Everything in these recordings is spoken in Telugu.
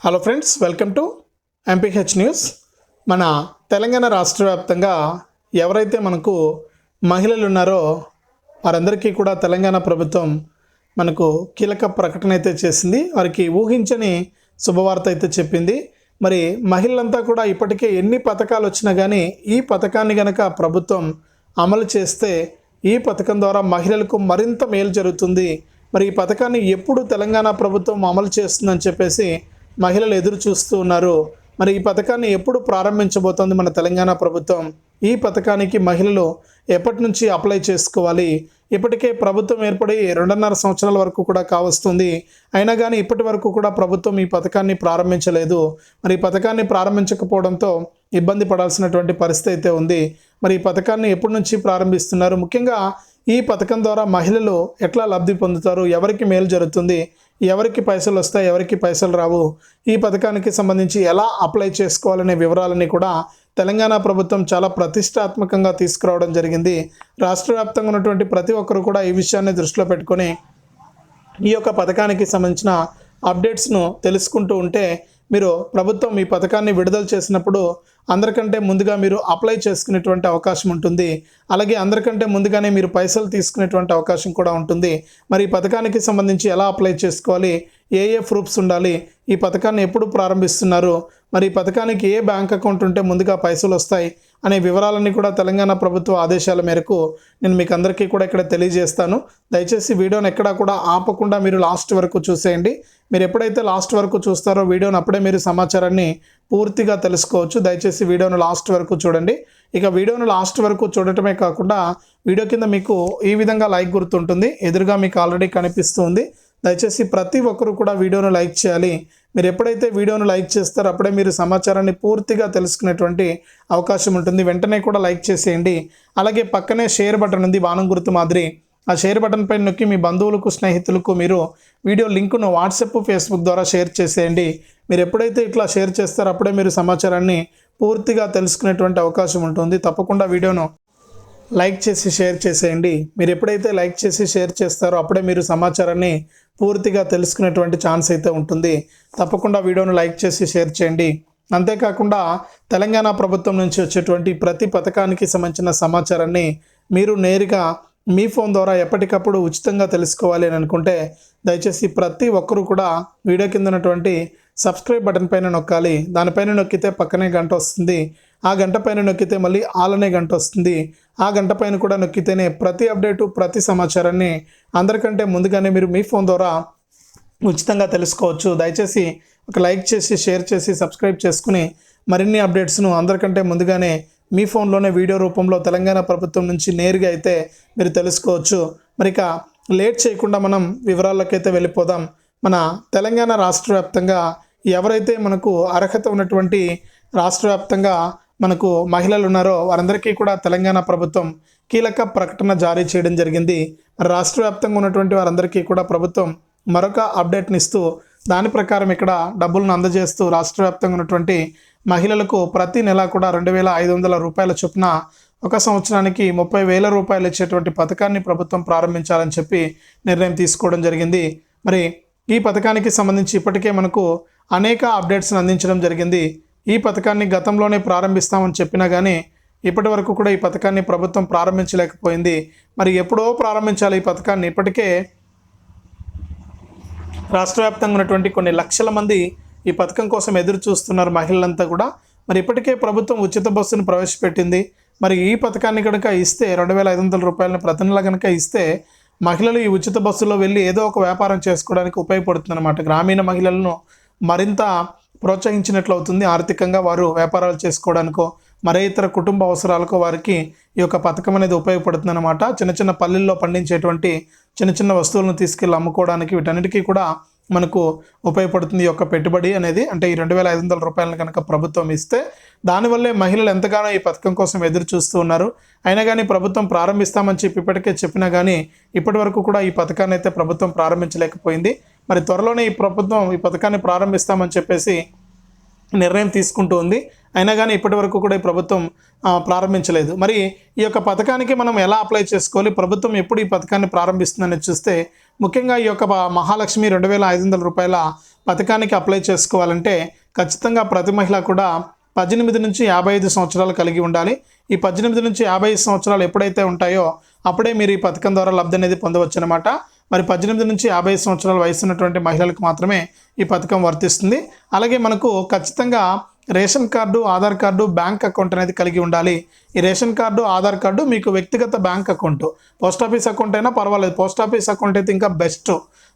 Hello friends welcome to MPH news మన తెలంగాణ రాష్ట్ర వ్యాప్తంగా ఎవరైతే మనకు మహిళలు ఉన్నారో వారందరికీ కూడా తెలంగాణ ప్రభుత్వం మనకు కీలక ప్రకటన అయితే చేసింది. వారికి ఊహించని శుభవార్త అయితే చెప్పింది. మరి మహిళలంతా కూడా ఇప్పటికే ఎన్ని పథకాలు వచ్చినా కానీ ఈ పథకాన్ని గనక ప్రభుత్వం అమలు చేస్తే ఈ పథకం ద్వారా మహిళలకు మరింత మేలు జరుగుతుంది. మరి ఈ పథకాన్ని ఎప్పుడు తెలంగాణ ప్రభుత్వం అమలు చేస్తుందని చెప్పేసి మహిళలు ఎదురు చూస్తూ ఉన్నారు. మరి ఈ పథకాన్ని ఎప్పుడు ప్రారంభించబోతోంది మన తెలంగాణ ప్రభుత్వం? ఈ పథకానికి మహిళలు ఎప్పటి నుంచి అప్లై చేసుకోవాలి? ఇప్పటికే ప్రభుత్వం ఏర్పడి రెండున్నర సంవత్సరాల వరకు కూడా కావస్తుంది. అయినా కానీ ఇప్పటి వరకు కూడా ప్రభుత్వం ఈ పథకాన్ని ప్రారంభించలేదు. మరి ఈ పథకాన్ని ప్రారంభించకపోవడంతో ఇబ్బంది పడాల్సినటువంటి పరిస్థితి అయితే ఉంది. మరి ఈ పథకాన్ని ఎప్పటి నుంచి ప్రారంభిస్తున్నారు? ముఖ్యంగా ఈ పథకం ద్వారా మహిళలు ఎట్లా లబ్ధి పొందుతారు? ఎవరికి మేలు జరుగుతుంది? ఎవరికి పైసలు వస్తాయి ఎవరికి పైసలు రావు ఈ పథకానికి సంబంధించి ఎలా అప్లై చేసుకోవాలనే వివరాలని కూడా తెలంగాణ ప్రభుత్వం చాలా ప్రతిష్టాత్మకంగా తీసుకురావడం జరిగింది. రాష్ట్ర వ్యాప్తంగా ఉన్నటువంటి ప్రతి ఒక్కరు కూడా ఈ విషయాన్ని దృష్టిలో పెట్టుకొని ఈ యొక్క పథకానికి సంబంధించిన అప్డేట్స్ను తెలుసుకుంటూ ఉంటే మీరు ప్రభుత్వం ఈ పథకాన్ని విడుదల చేసినప్పుడు అందరికంటే ముందుగా మీరు అప్లై చేసుకునేటువంటి అవకాశం ఉంటుంది. అలాగే అందరికంటే ముందుగానే మీరు పైసలు తీసుకునేటువంటి అవకాశం కూడా ఉంటుంది. మరి ఈ పథకానికి సంబంధించి ఎలా అప్లై చేసుకోవాలి? ఏ ఏ ప్రూఫ్స్ ఉండాలి? ఈ పథకాన్ని ఎప్పుడు ప్రారంభిస్తున్నారు? మరి ఈ పథకానికి ఏ బ్యాంక్ అకౌంట్ ఉంటే ముందుగా పైసలు వస్తాయి అనే వివరాలన్నీ కూడా తెలంగాణ ప్రభుత్వ ఆదేశాల మేరకు నేను మీకు అందరికీ కూడా ఇక్కడ తెలియజేస్తాను. దయచేసి వీడియోని ఎక్కడా కూడా ఆపకుండా మీరు లాస్ట్ వరకు చూసేయండి. మీరు ఎప్పుడైతే లాస్ట్ వరకు చూస్తారో వీడియోని అప్పుడే మీరు సమాచారాన్ని పూర్తిగా తెలుసుకోవచ్చు. దయచేసి వీడియోను లాస్ట్ వరకు చూడండి. ఇక వీడియోను లాస్ట్ వరకు చూడటమే కాకుండా వీడియో కింద మీకు ఈ విధంగా లైక్ గుర్తుంటుంది. ఎదురుగా మీకు ఆల్రెడీ కనిపిస్తుంది. దయచేసి ప్రతి ఒక్కరు కూడా వీడియోను లైక్ చేయాలి. మీరు ఎప్పుడైతే వీడియోను లైక్ చేస్తారో అప్పుడే మీరు సమాచారాన్ని పూర్తిగా తెలుసుకునేటువంటి అవకాశం ఉంటుంది. వెంటనే కూడా లైక్ చేసేయండి. అలాగే పక్కనే షేర్ బటన్ ఉంది బాణం గుర్తు మాదిరి. ఆ షేర్ బటన్ పైన నొక్కి మీ బంధువులకు స్నేహితులకు మీరు వీడియో లింకును వాట్సాప్ ఫేస్బుక్ ద్వారా షేర్ చేసేయండి. మీరు ఎప్పుడైతే ఇట్లా షేర్ చేస్తారో అప్పుడే మీరు సమాచారాన్ని పూర్తిగా తెలుసుకునేటువంటి అవకాశం ఉంటుంది. తప్పకుండా వీడియోను లైక్ చేసి షేర్ చేసేయండి. మీరు ఎప్పుడైతే లైక్ చేసి షేర్ చేస్తారో అప్పుడే మీరు సమాచారాన్ని పూర్తిగా తెలుసుకునేటువంటి ఛాన్స్ అయితే ఉంటుంది. తప్పకుండా వీడియోను లైక్ చేసి షేర్ చేయండి. అంతేకాకుండా తెలంగాణ ప్రభుత్వం నుంచి వచ్చేటువంటి ప్రతి పథకానికి సంబంధించిన సమాచారాన్ని మీరు నేరుగా మీ ఫోన్ ద్వారా ఎప్పటికప్పుడు ఉచితంగా తెలుసుకోవాలి అని అనుకుంటే దయచేసి ప్రతి ఒక్కరూ కూడా వీడియో కింద ఉన్నటువంటి సబ్స్క్రైబ్ బటన్ పైన నొక్కాలి. దానిపైన నొక్కితే పక్కనే గంట వస్తుంది. ఆ గంట పైన నొక్కితే మళ్ళీ ఆలనే గంట వస్తుంది. ఆ గంట పైన కూడా నొక్కితేనే ప్రతి అప్డేటు ప్రతి సమాచారాన్ని అందరికంటే ముందుగానే మీరు మీ ఫోన్ ద్వారా ఉచితంగా తెలుసుకోవచ్చు. దయచేసి ఒక లైక్ చేసి షేర్ చేసి సబ్స్క్రైబ్ చేసుకుని మరిన్ని అప్డేట్స్ను అందరికంటే ముందుగానే మీ ఫోన్లోనే వీడియో రూపంలో తెలంగాణ ప్రభుత్వం నుంచి నేరుగా అయితే మీరు తెలుసుకోవచ్చు. మరి ఇక లేట్ చేయకుండా మనం వివరాల్లోకైతే వెళ్ళిపోదాం. మన తెలంగాణ రాష్ట్ర వ్యాప్తంగా ఎవరైతే మనకు అర్హత ఉన్నటువంటి రాష్ట్ర వ్యాప్తంగా మనకు మహిళలు ఉన్నారో వారందరికీ కూడా తెలంగాణ ప్రభుత్వం కీలక ప్రకటన జారీ చేయడం జరిగింది. మరి రాష్ట్ర వ్యాప్తంగా ఉన్నటువంటి వారందరికీ కూడా ప్రభుత్వం మరొక అప్డేట్ని ఇస్తూ దాని ప్రకారం ఇక్కడ డబ్బులను అందజేస్తూ రాష్ట్ర వ్యాప్తంగా ఉన్నటువంటి మహిళలకు ప్రతి నెల కూడా రెండు వేల ఐదు వందల రూపాయల చొప్పున ఒక సంవత్సరానికి ముప్పై వేల రూపాయలు ఇచ్చేటువంటి పథకాన్ని ప్రభుత్వం ప్రారంభించాలని చెప్పి నిర్ణయం తీసుకోవడం జరిగింది. మరి ఈ పథకానికి సంబంధించి ఇప్పటికే మనకు అనేక అప్డేట్స్ని అందించడం జరిగింది. ఈ పథకాన్ని గతంలోనే ప్రారంభిస్తామని చెప్పినా కానీ ఇప్పటి వరకు కూడా ఈ పథకాన్ని ప్రభుత్వం ప్రారంభించలేకపోయింది. మరి ఎప్పుడో ప్రారంభించాలి ఈ పథకాన్ని. ఇప్పటికే రాష్ట్ర వ్యాప్తంగా ఉన్నటువంటి కొన్ని లక్షల మంది ఈ పథకం కోసం ఎదురు చూస్తున్నారు మహిళలంతా కూడా. మరి ఇప్పటికే ప్రభుత్వం ఉచిత బస్సును ప్రవేశపెట్టింది. మరి ఈ పథకాన్ని కనుక ఇస్తే రెండు వేల ఐదు వందల రూపాయలను ప్రతి నెల కనుక ఇస్తే మహిళలు ఈ ఉచిత బస్సులో వెళ్ళి ఏదో ఒక వ్యాపారం చేసుకోవడానికి ఉపయోగపడుతుంది అనమాట గ్రామీణ మహిళలను మరింత ప్రోత్సహించినట్లు అవుతుంది. ఆర్థికంగా వారు వ్యాపారాలు చేసుకోవడానికో మరే ఇతర కుటుంబ అవసరాలకు వారికి ఈ యొక్క పథకం అనేది ఉపయోగపడుతుంది అనమాట చిన్న చిన్న పల్లెల్లో పండించేటువంటి చిన్న చిన్న వస్తువులను తీసుకెళ్ళి అమ్ముకోవడానికి వీటన్నిటికీ కూడా మనకు ఉపయోగపడుతుంది ఈ యొక్క పెట్టుబడి అనేది. అంటే ఈ రెండు వేల ఐదు వందల రూపాయలను కనుక ప్రభుత్వం ఇస్తే దానివల్లే మహిళలు ఎంతగానో ఈ పథకం కోసం ఎదురు చూస్తూ ఉన్నారు. అయినా కానీ ప్రభుత్వం ప్రారంభిస్తామని చెప్పి ఇప్పటికే చెప్పినా కానీ ఇప్పటి వరకు కూడా ఈ పథకాన్ని అయితే ప్రభుత్వం ప్రారంభించలేకపోయింది. మరి త్వరలోనే ఈ ప్రభుత్వం ఈ పథకాన్ని ప్రారంభిస్తామని చెప్పేసి నిర్ణయం తీసుకుంటూ ఉంది. అయినా కానీ ఇప్పటి వరకు కూడా ఈ ప్రభుత్వం ప్రారంభించలేదు. మరి ఈ యొక్క పథకానికి మనం ఎలా అప్లై చేసుకోవాలి? ప్రభుత్వం ఎప్పుడు ఈ పథకాన్ని ప్రారంభిస్తుందని చూస్తే ముఖ్యంగా ఈ యొక్క మహాలక్ష్మి రెండు వేల ఐదు వందల రూపాయల పథకానికి అప్లై చేసుకోవాలంటే ఖచ్చితంగా ప్రతి మహిళ కూడా పద్దెనిమిది నుంచి యాభై ఐదు సంవత్సరాలు కలిగి ఉండాలి. ఈ పద్దెనిమిది నుంచి యాభై ఐదు సంవత్సరాలు ఎప్పుడైతే ఉంటాయో అప్పుడే మీరు ఈ పథకం ద్వారా లబ్ధి అనేది పొందవచ్చు అనమాట మరి పద్దెనిమిది నుంచి యాభై సంవత్సరాల వయసు ఉన్నటువంటి మహిళలకు మాత్రమే ఈ పథకం వర్తిస్తుంది. అలాగే మనకు ఖచ్చితంగా ration card Aadhaar card bank account అనేది కలిగి ఉండాలి. ఈ రేషన్ కార్డు ఆధార్ కార్డు మీకు వ్యక్తిగత bank account. Post office account అయినా పర్వాలేదు. పోస్ట్ ఆఫీస్ అకౌంట్ అయితే ఇంకా బెస్ట్.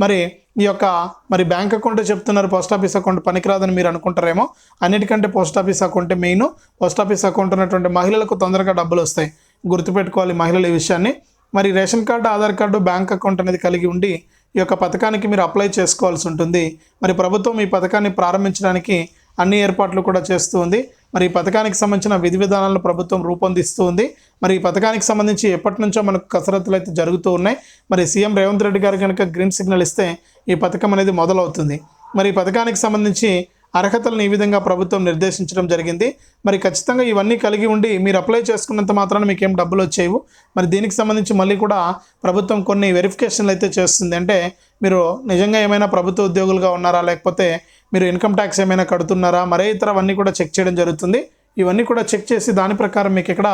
మరి ఈ యొక్క మరి బ్యాంక్ అకౌంట్ చెప్తున్నారు. పోస్ట్ ఆఫీస్ అకౌంట్ పనికిరాదని మీరు అనుకుంటారేమో. అన్నిటికంటే post office account main. Post office account ఉన్నటువంటి మహిళలకు తొందరగా డబ్బులు వస్తాయి. గుర్తుపెట్టుకోవాలి మహిళలు ఈ విషయాన్ని. మరి ration card Aadhaar card bank account అనేది కలిగి ఉండి ఈ యొక్క పథకానికి మీరు అప్లై చేసుకోవాల్సి ఉంటుంది. మరి ప్రభుత్వం ఈ పథకాన్ని ప్రారంభించడానికి అన్ని ఏర్పాట్లు కూడా చేస్తూ ఉంది. మరి ఈ పథకానికి సంబంధించిన విధి విధానాలను ప్రభుత్వం రూపొందిస్తూ ఉంది. మరి ఈ పథకానికి సంబంధించి ఎప్పటి నుంచో మనకు కసరత్తులు అయితే జరుగుతూ ఉన్నాయి. మరి సీఎం రేవంత్ రెడ్డి గారు కనుక గ్రీన్ సిగ్నల్ ఇస్తే ఈ పథకం అనేది మొదలవుతుంది. మరి ఈ పథకానికి సంబంధించి అర్హతలను ఈ విధంగా ప్రభుత్వం నిర్దేశించడం జరిగింది. మరి ఖచ్చితంగా ఇవన్నీ కలిగి ఉండి మీరు అప్లై చేసుకున్నంత మాత్రాన మీకు ఏం డబ్బులు వచ్చేవు మరి దీనికి సంబంధించి మళ్ళీ కూడా ప్రభుత్వం కొన్ని వెరిఫికేషన్లు అయితే చేస్తుంది. అంటే మీరు నిజంగా ఏమైనా ప్రభుత్వ ఉద్యోగులుగా ఉన్నారా? లేకపోతే మీరు ఇన్కమ్ ట్యాక్స్ ఏమైనా కడుతున్నారా? మరే ఇతరవన్నీ కూడా చెక్ చేయడం జరుగుతుంది. ఇవన్నీ కూడా చెక్ చేసి దాని ప్రకారం మీకు ఇక్కడ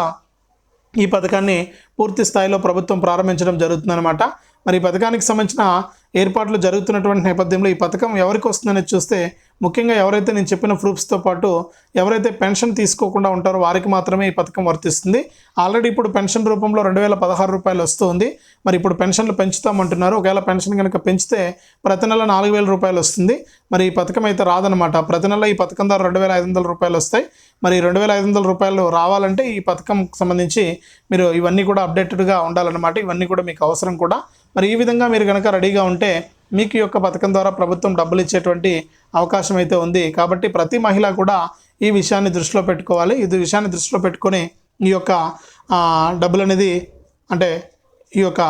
ఈ పథకాన్ని పూర్తి స్థాయిలో ప్రభుత్వం ప్రారంభించడం జరుగుతుందన్నమాట. మరి ఈ పథకానికి సంబంధించిన ఏర్పాట్లు జరుగుతున్నటువంటి నేపథ్యంలో ఈ పథకం ఎవరికి వస్తుందనేది చూస్తే ముఖ్యంగా ఎవరైతే నేను చెప్పిన ప్రూఫ్స్తో పాటు ఎవరైతే పెన్షన్ తీసుకోకుండా ఉంటారో వారికి మాత్రమే ఈ పథకం వర్తిస్తుంది. ఆల్రెడీ ఇప్పుడు పెన్షన్ రూపంలో రెండు వేల పదహారు రూపాయలు వస్తుంది. మరి ఇప్పుడు పెన్షన్లు పెంచుతామంటున్నారు. ఒకవేళ పెన్షన్ కనుక పెంచితే ప్రతి నెల నాలుగు వేల రూపాయలు వస్తుంది. మరి ఈ పథకం అయితే రాదనమాట ప్రతి నెల ఈ పథకం ద్వారా రెండు వేల ఐదు వందల రూపాయలు వస్తాయి. మరి రెండు వేల ఐదు వందల రూపాయలు రావాలంటే ఈ పథకం సంబంధించి మీరు ఇవన్నీ కూడా అప్డేటెడ్గా ఉండాలన్నమాట. ఇవన్నీ కూడా మీకు అవసరం కూడా. మరి ఈ విధంగా మీరు కనుక రెడీగా ఉంటే మీకు ఈ యొక్క పథకం ద్వారా ప్రభుత్వం డబ్బులు ఇచ్చేటువంటి అవకాశం అయితే ఉంది. కాబట్టి ప్రతి మహిళ కూడా ఈ విషయాన్ని దృష్టిలో పెట్టుకోవాలి. ఇది విషయాన్ని దృష్టిలో పెట్టుకొని ఈ యొక్క డబ్బులు అనేది అంటే ఈ యొక్క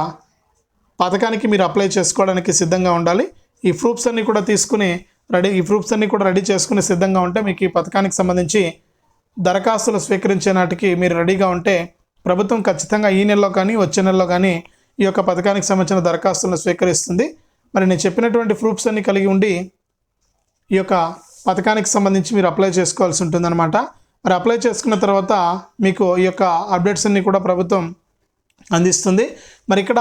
పథకానికి మీరు అప్లై చేసుకోవడానికి సిద్ధంగా ఉండాలి. ఈ ప్రూఫ్స్ అన్నీ కూడా తీసుకుని రెడీ ఈ ప్రూఫ్స్ అన్నీ కూడా రెడీ చేసుకుని సిద్ధంగా ఉంటే మీకు ఈ పథకానికి సంబంధించి దరఖాస్తులు స్వీకరించే నాటికి మీరు రెడీగా ఉంటే ప్రభుత్వం ఖచ్చితంగా ఈ నెలలో కానీ వచ్చే నెలలో కానీ ఈ యొక్క పథకానికి సంబంధించిన దరఖాస్తులను స్వీకరిస్తుంది. మరి నేను చెప్పినటువంటి ప్రూఫ్స్ అన్ని కలిగి ఉండి ఈ యొక్క పథకానికి సంబంధించి మీరు అప్లై చేసుకోవాల్సి ఉంటుందన్నమాట. మరి అప్లై చేసుకున్న తర్వాత మీకు ఈ యొక్క అప్డేట్స్ అన్ని కూడా ప్రభుత్వం అందిస్తుంది. మరి ఇక్కడ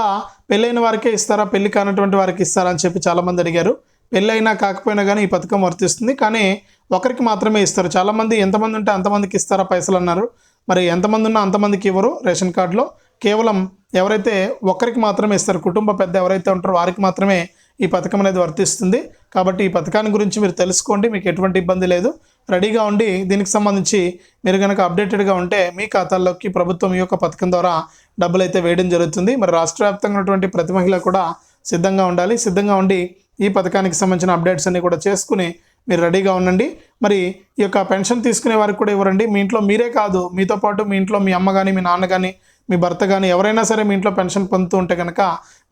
పెళ్ళైన వారికే ఇస్తారా పెళ్ళి కానటువంటి వారికి ఇస్తారా అని చెప్పి చాలామంది అడిగారు. పెళ్ళైనా కాకపోయినా కానీ ఈ పథకం వర్తిస్తుంది. కానీ ఒకరికి మాత్రమే ఇస్తారు. చాలామంది ఎంతమంది ఉంటే అంతమందికి ఇస్తారా పైసలు అన్నారు. మరి ఎంతమంది ఉన్నా అంతమందికి ఇవ్వరు రేషన్ కార్డులో. కేవలం ఎవరైతే ఒకరికి మాత్రమే ఇస్తారు కుటుంబ పెద్ద ఎవరైతే ఉంటారో వారికి మాత్రమే ఈ పథకం అనేది వర్తిస్తుంది. కాబట్టి ఈ పథకాన్ని గురించి మీరు తెలుసుకోండి. మీకు ఎటువంటి ఇబ్బంది లేదు. రెడీగా ఉండి దీనికి సంబంధించి మీరు కనుక అప్డేటెడ్గా ఉంటే మీ ఖాతాల్లోకి ప్రభుత్వం ఈ యొక్క పథకం ద్వారా డబ్బులు అయితే వేయడం జరుగుతుంది. మరి రాష్ట్ర వ్యాప్తంగా ఉన్నటువంటి ప్రతి మహిళ కూడా సిద్ధంగా ఉండాలి. సిద్ధంగా ఉండి ఈ పథకానికి సంబంధించిన అప్డేట్స్ అన్ని కూడా చేసుకుని మీరు రెడీగా ఉండండి. మరి ఈ యొక్క పెన్షన్ తీసుకునే వారికి కూడా ఇవ్వరండి. మీ ఇంట్లో మీరే కాదు. మీతో పాటు మీ ఇంట్లో మీ అమ్మ కానీ మీ నాన్న కానీ మీ భర్త కానీ ఎవరైనా సరే మీ ఇంట్లో పెన్షన్ పొందుతూ ఉంటే కనుక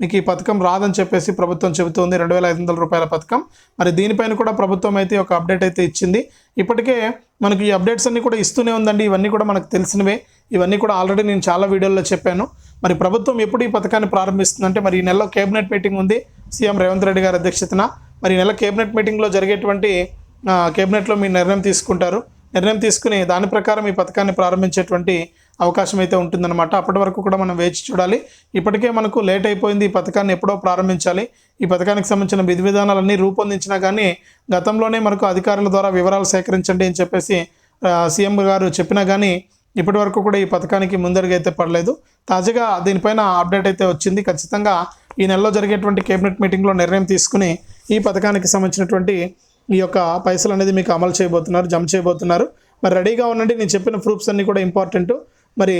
మీకు ఈ పథకం రాదని చెప్పేసి ప్రభుత్వం చెబుతుంది. రెండు వేల ఐదు వందల రూపాయల పథకం. మరి దీనిపైన కూడా ప్రభుత్వం అయితే ఒక అప్డేట్ అయితే ఇచ్చింది. ఇప్పటికే మనకి ఈ అప్డేట్స్ అన్నీ కూడా ఇస్తూనే ఉందండి. ఇవన్నీ కూడా మనకు తెలిసినవే. ఇవన్నీ కూడా ఆల్రెడీ నేను చాలా వీడియోల్లో చెప్పాను. మరి ప్రభుత్వం ఎప్పుడు ఈ పథకాన్ని ప్రారంభిస్తుందంటే మరి ఈ నెలలో కేబినెట్ మీటింగ్ ఉంది. సీఎం రేవంత్ రెడ్డి గారి అధ్యక్షతన. మరి ఈ నెల కేబినెట్ మీటింగ్లో జరిగేటువంటి కేబినెట్లో మీ నిర్ణయం తీసుకుంటారు. నిర్ణయం తీసుకుని దాని ప్రకారం ఈ పథకాన్ని ప్రారంభించేటువంటి అవకాశం అయితే ఉంటుందన్నమాట. అప్పటి వరకు కూడా మనం వేచి చూడాలి. ఇప్పటికే మనకు లేట్ అయిపోయింది ఈ పథకాన్ని ఎప్పుడో ప్రారంభించాలి. ఈ పథకానికి సంబంధించిన విధి విధానాలన్నీ రూపొందించినా కానీ గతంలోనే మనకు అధికారుల ద్వారా వివరాలు సేకరించండి అని చెప్పేసి సీఎం గారు చెప్పినా కానీ ఇప్పటి వరకు కూడా ఈ పథకానికి ముందడుగు అయితే పడలేదు. తాజాగా దీనిపైన అప్డేట్ అయితే వచ్చింది. ఖచ్చితంగా ఈ నెలలో జరిగేటువంటి కేబినెట్ మీటింగ్లో నిర్ణయం తీసుకుని ఈ పథకానికి సంబంధించినటువంటి ఈ యొక్క పైసలు అనేది మీకు అమలు చేయబోతున్నారు జమ చేయబోతున్నారు. మరి రెడీగా ఉండండి. నేను చెప్పిన ప్రూఫ్స్ అన్నీ కూడా ఇంపార్టెంట్. మరి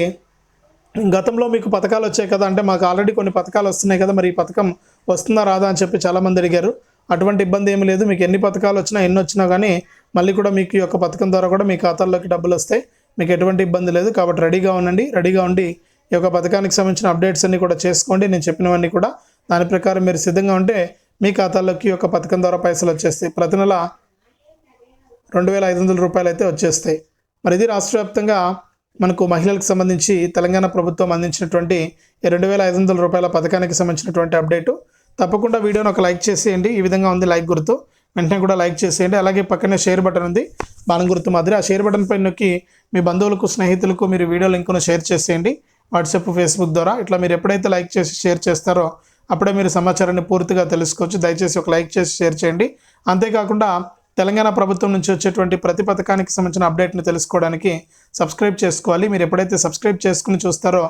గతంలో మీకు పథకాలు వచ్చాయి కదా అంటే మాకు ఆల్రెడీ కొన్ని పథకాలు వస్తున్నాయి కదా మరి ఈ పథకం వస్తుందా రాదా అని చెప్పి చాలామంది అడిగారు. అటువంటి ఇబ్బంది ఏమి లేదు. మీకు ఎన్ని పథకాలు వచ్చినా ఎన్ని వచ్చినా కానీ మళ్ళీ కూడా మీకు ఈ యొక్క పథకం ద్వారా కూడా మీ ఖాతాల్లోకి డబ్బులు వస్తాయి. మీకు ఎటువంటి ఇబ్బంది లేదు. కాబట్టి రెడీగా ఉండండి. రెడీగా ఉండి ఈ యొక్క పథకానికి సంబంధించిన అప్డేట్స్ అన్నీ కూడా చేసుకోండి. నేను చెప్పినవన్నీ కూడా దాని ప్రకారం మీరు సిద్ధంగా ఉంటే మీ ఖాతాల్లోకి ఈ యొక్క పథకం ద్వారా పైసలు వచ్చేస్తాయి. ప్రతి నెల రెండు వేల ఐదు వందల రూపాయలు అయితే వచ్చేస్తాయి. మరి ఇది రాష్ట్ర వ్యాప్తంగా మనకు మహిళలకు సంబంధించి తెలంగాణ ప్రభుత్వం అందించినటువంటి రెండు వేల ఐదు వందల రూపాయల పథకానికి సంబంధించినటువంటి అప్డేటు. తప్పకుండా వీడియోని ఒక లైక్ చేసేయండి. ఈ విధంగా ఉంది లైక్ గుర్తు. వెంటనే కూడా లైక్ చేసేయండి. అలాగే పక్కనే షేర్ బటన్ ఉంది. బాణం గుర్తు మాదిరి. ఆ షేర్ బటన్ పైన నొక్కి మీ బంధువులకు స్నేహితులకు మీరు వీడియో లింక్ను షేర్ చేసేయండి. వాట్సాప్ ఫేస్బుక్ ద్వారా ఇట్లా మీరు ఎప్పుడైతే లైక్ చేసి షేర్ చేస్తారో అప్పుడే మీరు సమాచారాన్ని పూర్తిగా తెలుసుకోవచ్చు. దయచేసి ఒక లైక్ చేసి షేర్ చేయండి. అంతేకాకుండా తెలంగాణ ప్రభుత్వం నుంచి వచ్చేటువంటి ప్రతి పథకానికి సంబంధించిన అప్డేట్ను తెలుసుకోవడానికి సబ్స్క్రైబ్ చేసుకోవాలి. మీరు ఎప్పుడైతే సబ్స్క్రైబ్ చేసుకుని చూస్తారో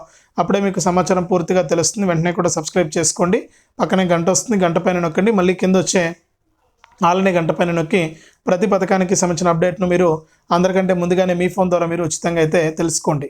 అప్పుడే మీకు సమాచారం పూర్తిగా తెలుస్తుంది. వెంటనే కూడా సబ్స్క్రైబ్ చేసుకోండి. పక్కనే గంట వస్తుంది. గంట పైన నొక్కండి. మళ్ళీ కింద వచ్చే ఆలనే గంట పైన నొక్కి ప్రతి పథకానికి సంబంధించిన అప్డేట్ను మీరు అందరికంటే ముందుగానే మీ ఫోన్ ద్వారా మీరు ఉచితంగా అయితే తెలుసుకోండి.